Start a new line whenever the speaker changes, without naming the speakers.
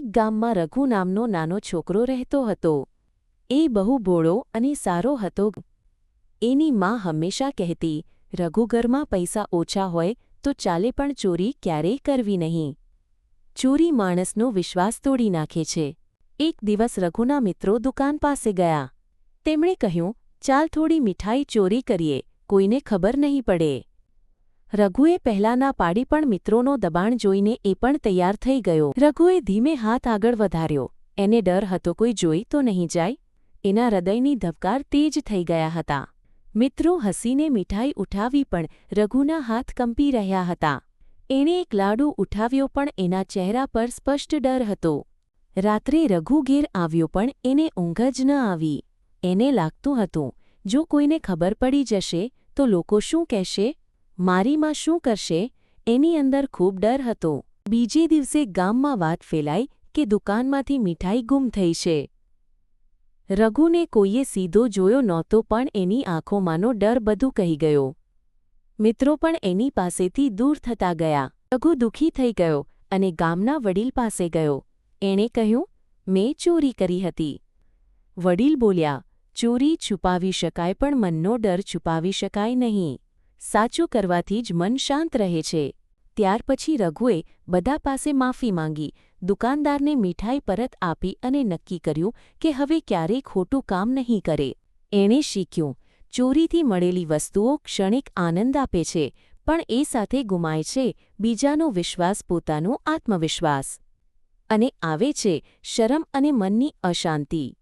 એક ગામમાં રઘુ નામનો નાનો છોકરો રહેતો હતો. એ બહુ ભોળો અને સારો હતો. એની મા હંમેશા કહેતી રઘુઘરમાં પૈસા ઓછા હોય તો ચાલે પણ ચોરી ક્યારેય કરવી નહીં. ચોરી માણસનો વિશ્વાસ તોડી નાખે છે. એક દિવસ રઘુના મિત્રો દુકાન પાસે ગયા. તેમણે કહ્યું, ચાલ થોડી મીઠાઈ ચોરી કરીએ, કોઈને ખબર નહીં પડે. રઘુએ પહેલાના પાડી પણ મિત્રોનો દબાણ જોઈને એ પણ તૈયાર થઈ ગયો. રઘુએ ધીમે હાથ આગળ વધાર્યો. એને ડર હતો કોઈ જોઈ તો નહીં જાય. એના હૃદયની ધબકાર તેજ થઈ ગયા હતા. મિત્રો હસીને મીઠાઈ ઉઠાવી પણ રઘુના હાથ કંપી રહ્યા હતા. એણે એક લાડુ ઉઠાવ્યો પણ એના ચહેરા પર સ્પષ્ટ ડર હતો. રાત્રે રઘુ ઘેર આવ્યો પણ એને ઊંઘ જ ન આવી. એને લાગતું હતું, જો કોઈને ખબર પડી જશે, તો લોકો શું કહેશે? મારીમાં શું કરશે? એની અંદર ખૂબ ડર હતો. બીજે દિવસે ગામમાં વાત ફેલાઈ કે દુકાનમાંથી મીઠાઈ ગુમ થઈ છે. રઘુને કોઈએ સીધો જોયો નહોતો પણ એની આંખોમાંનો ડર બધું કહી ગયો. મિત્રો પણ એની પાસેથી દૂર થતા ગયા. રઘુ દુઃખી થઈ ગયો અને ગામના વડીલ પાસે ગયો. એણે કહ્યું, મેં ચોરી કરી હતી. વડીલ બોલ્યા, ચોરી છુપાવી શકાય પણ મનનો ડર છુપાવી શકાય નહીં. સાચું કરવાથી જ મન શાંત રહે છે. ત્યાર પછી રઘુએ બધા પાસે માફી માંગી, દુકાનદારને મીઠાઈ પરત આપી અને નક્કી કર્યું કે હવે ક્યારેય ખોટું કામ નહીં કરે. એણે શીખ્યું, ચોરીથી મળેલી વસ્તુઓ ક્ષણિક આનંદ આપે છે, પણ એ સાથે ગુમાય છે બીજાનો વિશ્વાસ પોતાનો આત્મવિશ્વાસ. અને આવે છે શરમ અને મનની અશાંતિ.